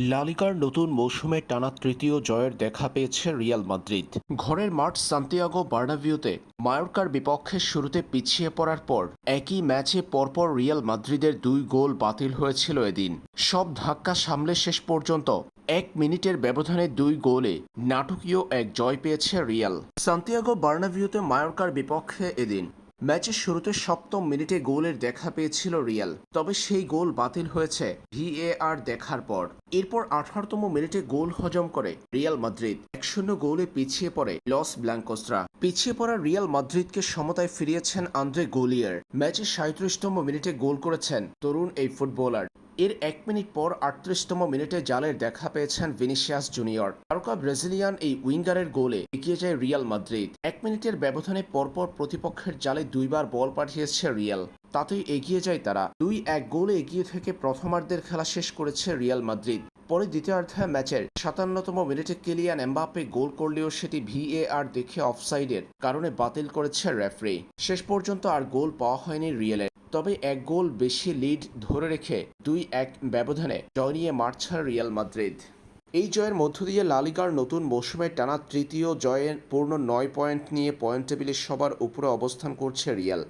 লালিগার নতুন মৌসুমে টানা তৃতীয় জয়ের দেখা পেয়েছে রিয়াল মাদ্রিদ। ঘরের মাঠ সান্তিয়াগো বার্নাভিউতে মায়োর্কার বিপক্ষে শুরুতে পিছিয়ে পড়ার পর একই ম্যাচে পরপর রিয়াল মাদ্রিদের দুই গোল বাতিল হয়েছিল এদিন। সব ধাক্কা সামলে শেষ পর্যন্ত এক মিনিটের ব্যবধানে দুই গোলে নাটকীয় এক জয় পেয়েছে রিয়াল। সান্তিয়াগো বার্নাভিউতে মায়োরকার বিপক্ষে এদিন ম্যাচের শুরুতে সপ্তম মিনিটে গোলের দেখা পেয়েছিল রিয়াল, তবে সেই গোল বাতিল হয়েছে ভিএআর দেখার পর। এরপর আঠারোতম মিনিটে গোল হজম করে রিয়াল মাদ্রিদ। এক শূন্য গোলে পিছিয়ে পড়ে লস ব্ল্যাঙ্কোস্ট্রা পিছিয়ে পড়া রিয়াল মাদ্রিদকে সমতায় ফিরিয়েছেন আন্দ্রে গোলিয়ার। ম্যাচের সাঁত্রিশতম মিনিটে গোল করেছেন তরুণ এই ফুটবলার। এর এক মিনিট পর আটত্রিশতম মিনিটে জালের দেখা পেয়েছেন ভিনিসিয়াস জুনিয়র। তারকা ব্রাজিলিয়ান এই উইঙ্গারের গোলে এগিয়ে যায় রিয়াল মাদ্রিদ। এক মিনিটের ব্যবধানে পরপর প্রতিপক্ষের জালে দুইবার বল পাঠিয়েছে রিয়াল। তাতেই এগিয়ে যায় তারা। দুই এক গোলে এগিয়ে থেকে প্রথমার্ধের খেলা শেষ করেছে রিয়াল মাদ্রিদ। পরে দ্বিতীয়ার্ধে ম্যাচের সাতান্নতম মিনিটে কেলিয়ান এমবাপে গোল করলেও সেটি ভিএআর দেখে অফসাইডের কারণে বাতিল করেছে রেফারি। শেষ পর্যন্ত আর গোল পাওয়া হয়নি রিয়েলের। তবে এক গোল বেশি লিড ধরে রেখে দুই এক ব্যবধানে জয় নিয়ে মাঠ ছাড়ে রিয়াল মাদ্রিদ। এই জয়ের মধ্য দিয়ে লালিগার নতুন মৌসুমে টানা তৃতীয় জয়ের পূর্ণ নয় পয়েন্ট নিয়ে পয়েন্ট টেবিলে সবার উপরে অবস্থান করছে রিয়াল।